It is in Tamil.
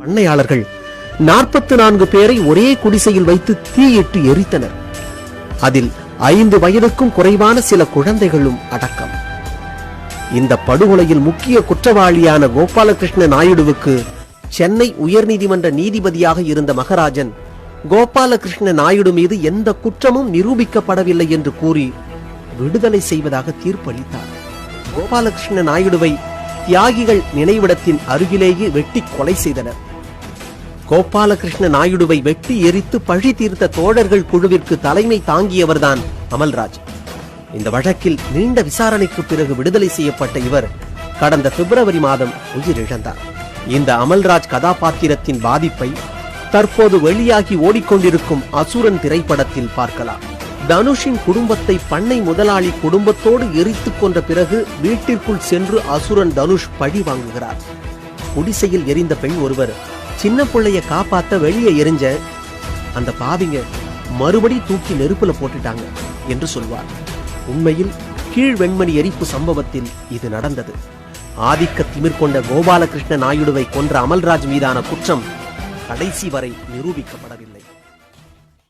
பண்ணையாளர்கள் நாற்பத்து நான்கு பேரை ஒரே குடிசையில் வைத்து தீயிட்டு எரித்தனர். அதில் ஐந்து வயதுக்கும் குறைவான சில குழந்தைகளும் அடக்கம். இந்த படுகொலையில் முக்கிய குற்றவாளியான கோபாலகிருஷ்ண நாயுடுவுக்கு சென்னை உயர்நீதிமன்ற நீதிபதியாக இருந்த மகராஜன் கோபாலகிருஷ்ண நாயுடு மீது எந்த குற்றமும் நிரூபிக்கப்படவில்லை என்று கூறி விடுதலை செய்வதாக தீர்ப்பளித்தார். கோபாலகிருஷ்ண நாயுடுவை தியாகிகள் நினைவிடத்தின் அருகிலேயே வெட்டி கொலை செய்தனர். கோபாலகிருஷ்ண நாயுடுவை வெட்டி எரித்து பழி தீர்த்த தோழர்கள் குழுவிற்கு தலைமை தாங்கியவர்தான் அமல்ராஜ். இந்த வழக்கில் நீண்ட விசாரணைக்கு பிறகு விடுதலை செய்யப்பட்ட இவர் கடந்த பிப்ரவரி மாதம் உயிரிழந்தார். இந்த அமல்ராஜ் கதாபாத்திரத்தின் பாதிப்பை தற்போது வெளியாகி ஓடிக்கொண்டிருக்கும் அசுரன் திரைப்படத்தில் பார்க்கலாம். தனுஷின் குடும்பத்தை பண்ணை முதலாளி குடும்பத்தோடு எரித்துக் கொன்ற பிறகு வீட்டிற்குள் சென்று அசுரன் தனுஷ் பழி வாங்குகிறார். குடிசையில் எரிந்த பெண் ஒருவர் சின்ன பிள்ளைய காப்பாத்த வெளியே எரிஞ்ச அந்த பாவிங்க மறுபடி தூக்கி நெருப்புல போட்டுட்டாங்க என்று சொல்வார். உண்மையில் கீழ் வெண்மணி எரிப்பு சம்பவத்தில் இது நடந்தது. ஆதிக்க திமிர் கொண்ட கோபாலகிருஷ்ண நாயுடுவை கொன்ற அமல்ராஜ் மீதான குற்றம் கடைசி வரை நிரூபிக்கப்படவில்லை.